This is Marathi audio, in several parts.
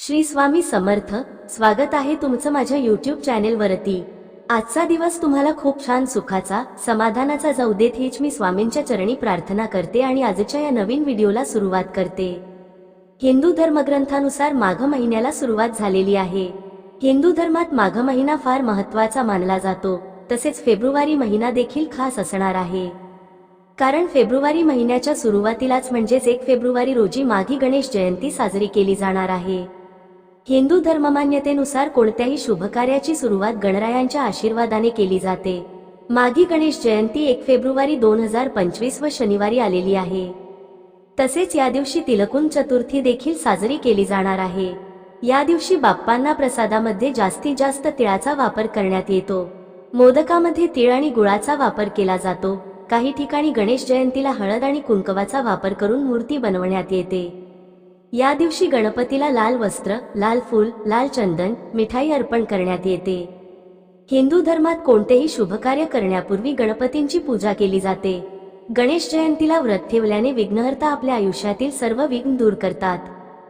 श्री स्वामी समर्थ स्वागत आहे तुमचं माझ्या युट्यूब चॅनेलवरती आजचा दिवस तुम्हाला खूप छान सुखाचा समाधानाचा जाऊ देत हेच मी स्वामींच्या चरणी प्रार्थना करते आणि आजच्या या नवीन व्हिडिओला सुरुवात करते. हिंदू धर्मग्रंथानुसार माघ महिन्याला सुरुवात झालेली आहे. हिंदू धर्मात माघ महिना फार महत्त्वाचा मानला जातो तसेच फेब्रुवारी महिना देखील खास असणार आहे. कारण फेब्रुवारी महिन्याच्या सुरुवातीलाच म्हणजेच एक फेब्रुवारी रोजी माघी गणेश जयंती साजरी केली जाणार आहे. हिंदू धर्ममान्यतेनुसार कोणत्याही शुभकार्याची सुरुवात गणरायांच्या आशीर्वादाने केली जाते. माघी गणेश जयंती एक फेब्रुवारी दोन हजार पंचवीस व शनिवारी आलेली आहे. तसेच या दिवशी तिलकुन चतुर्थी देखील साजरी केली जाणार आहे. या दिवशी बाप्पांना प्रसादामध्ये जास्तीत जास्त तिळाचा वापर करण्यात येतो. मोदकामध्ये तिळ आणि गुळाचा वापर केला जातो. काही ठिकाणी गणेश जयंतीला हळद आणि कुंकवाचा वापर करून मूर्ती बनवण्यात येते. या दिवशी गणपतीला लाल वस्त्र लाल फूल लाल चंदन मिठाई अर्पण करण्यात येते. हिंदू धर्मात कोणतेही शुभकार्य करण्यापूर्वी गणपतींची पूजा केली जाते. गणेश जयंतीला व्रत ठेवल्याने विघ्नहर्ता आपल्या आयुष्यातील सर्व विघ्न दूर करतात.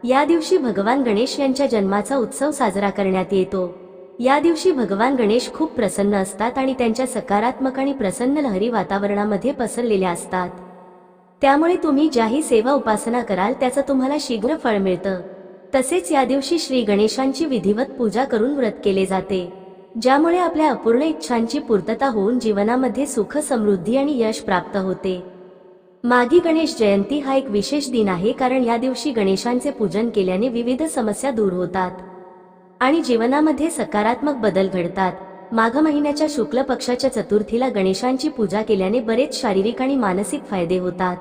या दिवशी भगवान गणेश यांच्या जन्माचा उत्सव साजरा करण्यात येतो. या दिवशी भगवान गणेश खूप प्रसन्न असतात आणि त्यांच्या सकारात्मक आणि प्रसन्न लहरी वातावरणामध्ये पसरलेल्या असतात. त्यामुळे तुम्ही ज्याही सेवा उपासना कराल त्याचं तुम्हाला शीघ्र फळ मिळतं. तसेच या दिवशी श्री गणेशांची विधिवत पूजा करून व्रत केले जाते. ज्यामुळे आपल्या अपूर्ण इच्छांची पूर्तता होऊन जीवनामध्ये सुख समृद्धी आणि यश प्राप्त होते. माघी गणेश जयंती हा एक विशेष दिन आहे कारण या दिवशी गणेशांचे पूजन केल्याने विविध समस्या दूर होतात. आणि जीवनामध्ये सकारात्मक बदल घडतात. माघ महिन्याच्या शुक्ल पक्षाच्या चतुर्थीला गणेशांची पूजा केल्याने बरेच शारीरिक आणि मानसिक फायदे होतात.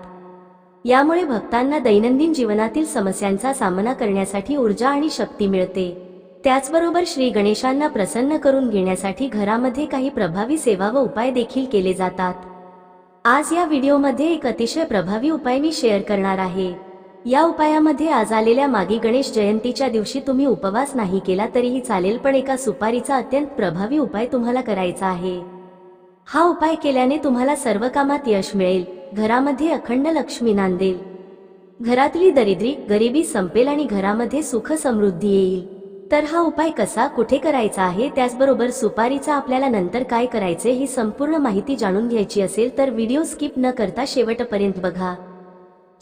यामुळे भक्तांना दैनंदिन जीवनातील समस्यांचा सामना करण्यासाठी ऊर्जा आणि शक्ती मिळते. त्याचबरोबर श्री गणेशांना प्रसन्न करून घेण्यासाठी घरामध्ये काही प्रभावी सेवा व उपाय देखील केले जातात. आज या व्हिडिओमध्ये एक अतिशय प्रभावी उपाय मी शेअर करणार आहे. या उपायामध्ये आज आलेल्या मागी गणेश जयंतीच्या दिवशी तुम्ही उपवास नाही केला तरीही चालेल पण एका सुपारीचा अत्यंत प्रभावी उपाय तुम्हाला करायचा आहे. हा उपाय केल्याने तुम्हाला सर्व कामात यश मिळेल. घरामध्ये अखंड लक्ष्मी नांदेल. घरातली दरिद्री गरिबी संपेल आणि घरामध्ये सुख समृद्धी येईल. तर हा उपाय कसा कुठे करायचा आहे त्याचबरोबर सुपारीचा आपल्याला नंतर काय करायचे ही संपूर्ण माहिती जाणून घ्यायची असेल तर व्हिडिओ स्किप न करता शेवटपर्यंत बघा.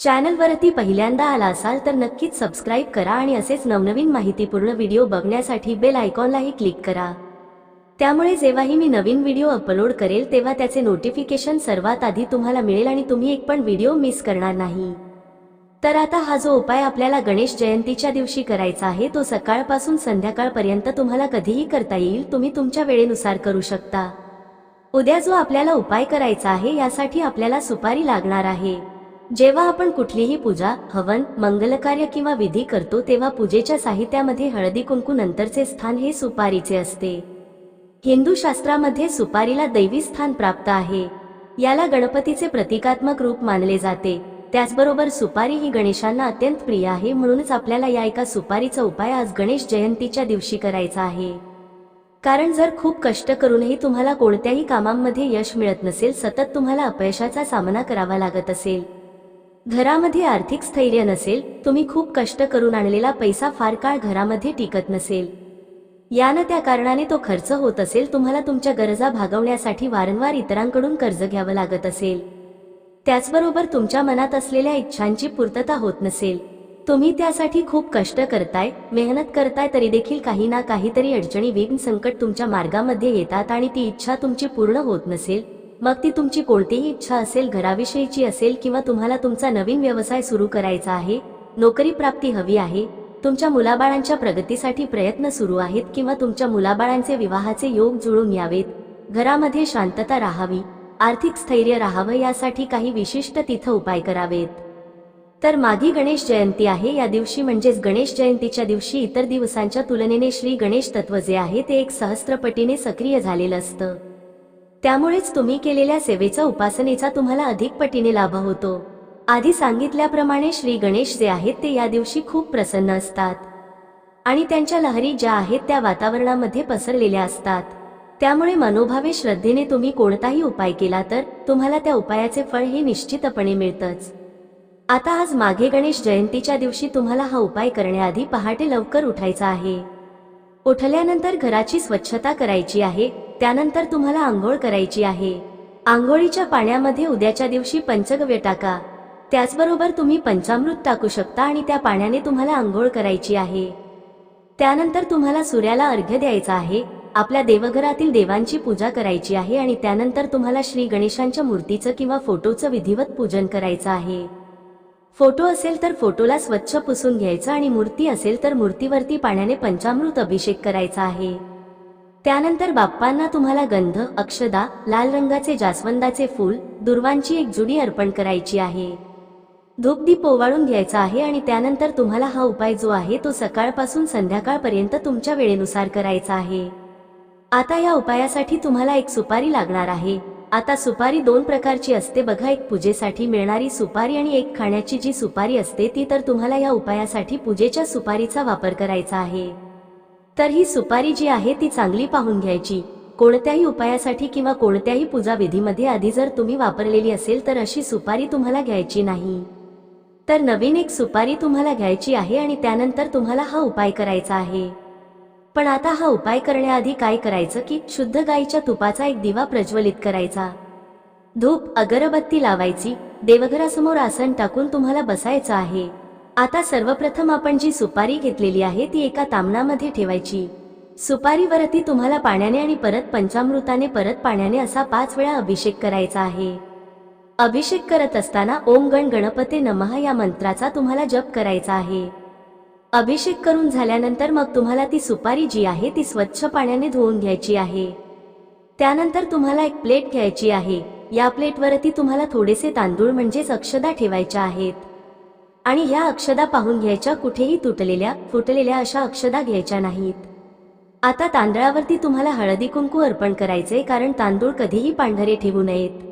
चॅनलवरती पहिल्यांदा आला असाल तर नक्कीच सबस्क्राईब करा आणि असेच नवनवीन माहितीपूर्ण व्हिडिओ बघण्यासाठी बेल आयकॉनलाही क्लिक करा. त्यामुळे जेव्हाही मी नवीन व्हिडिओ अपलोड करेल तेव्हा त्याचे नोटिफिकेशन सर्वात आधी तुम्हाला मिळेल आणि तुम्ही एक पण व्हिडिओ मिस करणार नाही. तर आता हा जो उपाय आपल्याला गणेश जयंतीच्या दिवशी करायचा आहे तो सकाळपासून संध्याकाळपर्यंत तुम्हाला कधीही करता येईल तुम्ही तुमच्या वेळेनुसार करू शकता. उद्या जो आपल्याला उपाय करायचा आहे यासाठी आपल्याला सुपारी लागणार आहे. जेव्हा आपण कुठलीही पूजा हवन मंगलकार्य किंवा विधी करतो तेव्हा पूजेच्या साहित्यामध्ये हळदी कुंकू नंतरचे स्थान हे सुपारीचे असते. हिंदू शास्त्रामध्ये सुपारीला दैवी स्थान प्राप्त आहे. याला गणपतीचे प्रतिकात्मक रूप मानले जाते. त्याचबरोबर सुपारी ही गणेशांना अत्यंत प्रिय आहे म्हणूनच आपल्याला या एका सुपारीचा उपाय आज गणेश जयंतीच्या दिवशी करायचा आहे. कारण जर खूप कष्ट करूनही तुम्हाला कोणत्याही कामांमध्ये यश मिळत नसेल सतत तुम्हाला अपयशाचा सामना करावा लागत असेल. घरामध्ये आर्थिक स्थैर्य नसेल तुम्ही खूप कष्ट करून आणलेला पैसा फार काळ घरामध्ये टिकत नसेल. यानं त्या कारणाने तो खर्च होत असेल तुम्हाला तुमच्या गरजा भागवण्यासाठी वारंवार इतरांकडून कर्ज घ्यावं लागत असेल. त्याचबरोबर तुमच्या मनात असलेल्या इच्छांची पूर्तता होत नसेल. तुम्ही त्यासाठी खूप कष्ट करताय मेहनत करताय तरी देखील काही ना काहीतरी अडचणी विघ्न संकट तुमच्या मार्गामध्ये येतात आणि ती इच्छा तुमची पूर्ण होत नसेल. मग ती तुमची कोणतीही इच्छा असेल घराविषयीची असेल किंवा तुम्हाला तुमचा नवीन व्यवसाय सुरू करायचा आहे नोकरी प्राप्ती हवी आहे तुमच्या मुलाबाळांच्या प्रगतीसाठी प्रयत्न सुरू आहेत किंवा तुमच्या मुलाबाळांचे विवाहाचे योग जुळून यावेत? घरामध्ये शांतता राहावी आर्थिक स्थैर्य राहावं यासाठी काही विशिष्ट तिथं उपाय करावेत. तर माघी गणेश जयंती आहे. या दिवशी म्हणजेच गणेश जयंतीच्या दिवशी इतर दिवसांच्या तुलनेने श्री गणेश तत्व जे आहे ते एक सहस्त्रपटीने सक्रिय झालेलं असतं. त्यामुळेच तुम्ही केलेल्या सेवेचा उपासनेचा तुम्हाला अधिक पटीने लाभ होतो. आधी सांगितल्याप्रमाणे श्री गणेश जे आहेत ते या दिवशी खूप प्रसन्न असतात. आणि त्यांच्या लहरी ज्या आहेत त्या वातावरणामध्ये पसरलेल्या असतात. त्यामुळे मनोभावे श्रद्धेने तुम्ही कोणताही उपाय केला तर तुम्हाला त्या उपायाचे फळ हे निश्चितपणे मिळतंच. आता आज माघे गणेश जयंतीच्या दिवशी तुम्हाला हा उपाय करण्याआधी पहाटे लवकर उठायचा आहे. उठल्यानंतर घराची स्वच्छता करायची आहे त्यानंतर तुम्हाला आंघोळ करायची आहे. आंघोळीच्या पाण्यामध्ये उद्याच्या दिवशी पंचगव्य टाका. त्याचबरोबर तुम्ही पंचामृत टाकू शकता आणि त्या पाण्याने तुम्हाला आंघोळ करायची आहे. त्यानंतर तुम्हाला सूर्याला अर्घ्य द्यायचा आहे. आपल्या देवघरातील देवांची पूजा करायची आहे आणि त्यानंतर तुम्हाला श्री गणेशांच्या मूर्तीचं किंवा फोटोचं विधिवत पूजन करायचं आहे. फोटो असेल तर फोटोला स्वच्छ पुसून घ्यायचं आणि मूर्ती असेल तर मूर्तीवरती पाण्याने पंचामृत अभिषेक करायचा आहे. त्यानंतर बाप्पांना तुम्हाला गंध अक्षदा लाल रंगाचे जास्वंदाचे फूल दुर्वांची एक जुडी अर्पण करायची आहे. धूपदीप ओवाळून घ्यायचा आहे आणि त्यानंतर तुम्हाला हा उपाय जो आहे तो सकाळपासून संध्याकाळपर्यंत तुमच्या वेळेनुसार करायचा आहे. आता या उपायासाठी तुम्हाला एक सुपारी लागणार आहे. आता सुपारी दोन प्रकारची असते बघा एक पूजेसाठी मिळणारी सुपारी आणि एक खाण्याची जी सुपारी असते ती तर तुम्हाला या उपायासाठी पूजेच्या सुपारीचा वापर करायचा आहे. तर ही सुपारी जी आहे ती चांगली पाहून घ्यायची. कोणत्याही उपायासाठी किंवा कोणत्याही पूजा विधीमध्ये आधी जर तुम्ही वापरलेली असेल तर अशी सुपारी तुम्हाला घ्यायची नाही. तर नवीन एक सुपारी तुम्हाला घ्यायची आहे आणि त्यानंतर तुम्हाला हा उपाय करायचा आहे. पण आता हा उपाय करण्याआधी काय करायचं की शुद्ध गाईच्या तुपाचा एक दिवा प्रज्वलित करायचा. धूप अगरबत्ती लावायची देवघरासमोर आसन टाकून तुम्हाला बसायचं आहे. आता सर्वप्रथम आपण जी सुपारी घेतलेली आहे ती एका तामणामध्ये ठेवायची. सुपारीवरती तुम्हाला पाण्याने आणि परत पंचामृताने परत पाण्याने असा पाच वेळा अभिषेक करायचा आहे. अभिषेक करत असताना ओम गण गणपते नमः या मंत्राचा तुम्हाला जप करायचा आहे. अभिषेक करून झाल्यानंतर मग तुम्हाला ती सुपारी जी आहे ती स्वच्छ पाण्याने धुवून घ्यायची आहे. त्यानंतर तुम्हाला एक प्लेट घ्यायची आहे. या प्लेटवरती तुम्हाला थोडेसे तांदूळ म्हणजेच अक्षदा ठेवायच्या आहेत. आणि ह्या अक्षदा पाहून घ्यायच्या कुठेही तुटलेल्या फुटलेल्या अशा अक्षदा घ्यायच्या नाहीत. आता तांदळावरती तुम्हाला हळदी कुंकू अर्पण करायचे कारण तांदूळ कधीही पांढरे ठेवू नयेत.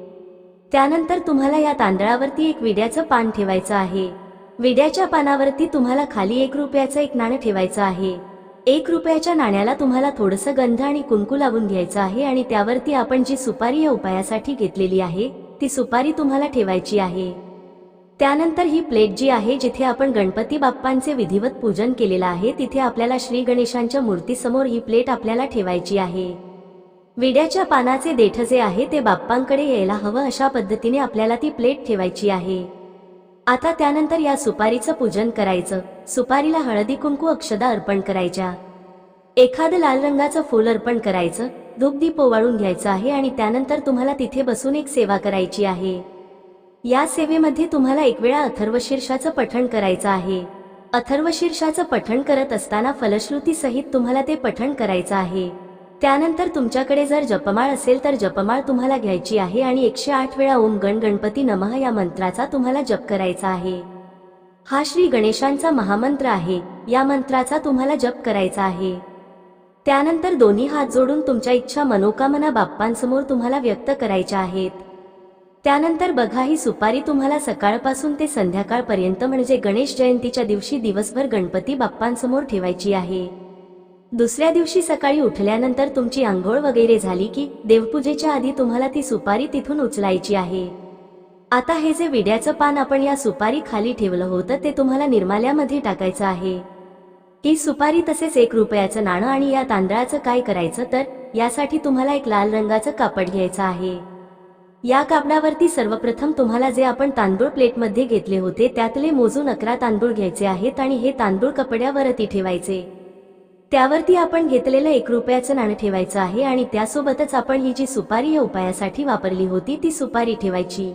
त्यानंतर तुम्हाला या तांदळावरती एक विड्याचं पान ठेवायचं आहे. विड्याच्या पानावरती तुम्हाला खाली एक रुपयाचं एक नाणं ठेवायचं आहे. एक रुपयाच्या नाण्याला तुम्हाला थोडंसं गंध आणि कुंकू लावून घ्यायचं आहे आणि त्यावरती आपण जी सुपारी या उपायासाठी घेतलेली आहे ती सुपारी तुम्हाला ठेवायची आहे. त्यानंतर ही प्लेट जी आहे जिथे आपण गणपती बाप्पांचे विधिवत पूजन केलेलं आहे तिथे आपल्याला श्री गणेशांच्या मूर्तीसमोर ही प्लेट आपल्याला ठेवायची आहे. विड्याच्या पानाचे देठ जे आहे ते बाप्पांकडे यायला हवं अशा पद्धतीने आपल्याला ती प्लेट ठेवायची आहे. आता त्यानंतर या सुपारीचं पूजन करायचं. सुपारीला हळदी कुंकू अक्षदा अर्पण करायच्या. एखादं लाल रंगाचं फूल अर्पण करायचं. धूपदीप ओवाळून घ्यायचं आहे आणि त्यानंतर तुम्हाला तिथे बसून एक सेवा करायची आहे. या सेवेमध्ये तुम्हाला एक वेळा अथर्वशीर्षाचं पठण करायचं आहे. अथर्वशीर्षाचं पठण करत असताना फलश्रुती सहित तुम्हाला ते पठण करायचं आहे. त्यानंतर तुमच्याकडे जर जपमाळ असेल तर जपमाळ तुम्हाला घ्यायची आहे आणि एकशे आठ वेळा ओम गण गणपती नमः या मंत्राचा तुम्हाला जप करायचा आहे. हा श्री गणेशांचा महामंत्र आहे. या मंत्राचा तुम्हाला जप करायचा आहे. त्यानंतर दोन्ही हात जोडून तुमच्या इच्छा मनोकामना बाप्पांसमोर तुम्हाला व्यक्त करायच्या आहेत. त्यानंतर बघा ही सुपारी तुम्हाला सकाळपासून ते संध्याकाळपर्यंत म्हणजे गणेश जयंतीच्या दिवशी दिवसभर गणपती बाप्पांसमोर ठेवायची आहे. दुसऱ्या दिवशी सकाळी उठल्यानंतर तुमची आंघोळ वगैरे झाली की देवपूजेच्या आधी तुम्हाला ती सुपारी तिथून उचलायची आहे. आता हे जे विड्याचं पान आपण या सुपारी खाली ठेवलं होतं ते तुम्हाला निर्माल्यामध्ये टाकायचं आहे. ही सुपारी तसेच एक रुपयाचं नाणं आणि या तांदळाचं काय करायचं तर यासाठी तुम्हाला एक लाल रंगाचं कापड घ्यायचं आहे. या कापडावरती सर्वप्रथम तुम्हाला जे आपण तांदूळ प्लेटमध्ये घेतले होते त्यातले मोजून अकरा तांदूळ घ्यायचे आहेत आणि हे तांदूळ कपड्यावरती ठेवायचे. त्यावरती आपण घेतलेलं एक रुपयाचं नाणं ठेवायचं आहे आणि त्यासोबतच आपण ही जी सुपारी या उपायासाठी वापरली होती ती सुपारी ठेवायची.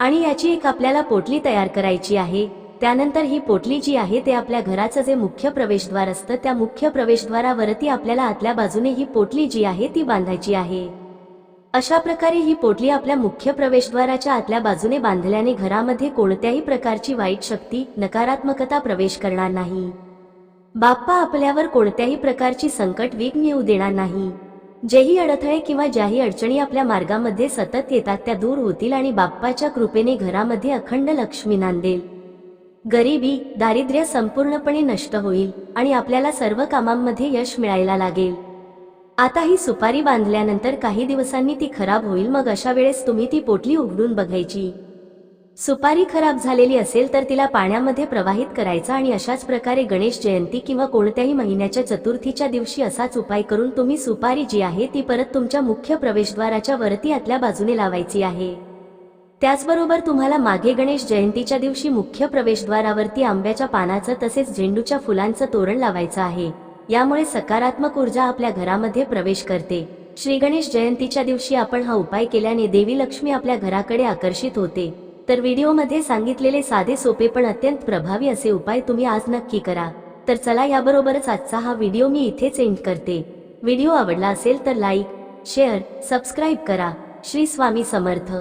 आणि याची एक आपल्याला पोटली तयार करायची आहे. त्यानंतर ही पोटली जी आहे ते आपल्या घराचं जे मुख्य प्रवेशद्वार असतं त्या मुख्य प्रवेशद्वारावरती आपल्याला आतल्या बाजूने ही पोटली जी आहे ती बांधायची आहे. अशा प्रकारे ही पोटली आपल्या मुख्य प्रवेशद्वाराच्या आतल्या बाजूने बांधल्याने घरामध्ये कोणत्याही प्रकारची वाईट शक्ती नकारात्मकता प्रवेश करणार नाही. बाप्पा आपल्यावर कोणत्याही प्रकारची संकट विघ्न येऊ देणार नाही. जेही अडथळे किंवा ज्याही अडचणी आपल्या मार्गामध्ये सतत येतात त्या दूर होतील आणि बाप्पाच्या कृपेने घरामध्ये अखंड लक्ष्मी नांदेल. गरिबी दारिद्र्य संपूर्णपणे नष्ट होईल आणि आपल्याला सर्व कामांमध्ये यश मिळायला लागेल. आता ही सुपारी बांधल्यानंतर काही दिवसांनी ती खराब होईल मग अशा वेळेस तुम्ही ती पोटली उघडून बघायची. सुपारी खराब झालेली असेल तर तिला पाण्यामध्ये प्रवाहित करायचा आणि अशाच प्रकारे गणेश जयंती किंवा कोणत्याही महिन्याच्या चतुर्थीच्या दिवशी असाच उपाय करून तुम्ही सुपारी जी आहे ती परत तुमच्या मुख्य प्रवेशद्वाराच्या वरती आतल्या बाजूने लावायची आहे. त्याचबरोबर तुम्हाला मागे गणेश जयंतीच्या दिवशी मुख्य प्रवेशद्वारावरती आंब्याच्या पानाचं तसेच झेंडूच्या फुलांचं तोरण लावायचं आहे. यामुळे सकारात्मक ऊर्जा आपल्या घरामध्ये प्रवेश करते. श्री गणेश जयंतीच्या दिवशी आपण हा उपाय केल्याने देवी लक्ष्मी आपल्या घराकडे आकर्षित होते. तर व्हिडिओमध्ये सांगितलेले साधे सोपे पण अत्यंत प्रभावी असे उपाय तुम्ही आज नक्की करा. तर चला याबरोबरच आजचा हा व्हिडिओ मी इथेच एंड करते. व्हिडिओ आवडला असेल तर लाईक शेअर सबस्क्राईब करा. श्री स्वामी समर्थ.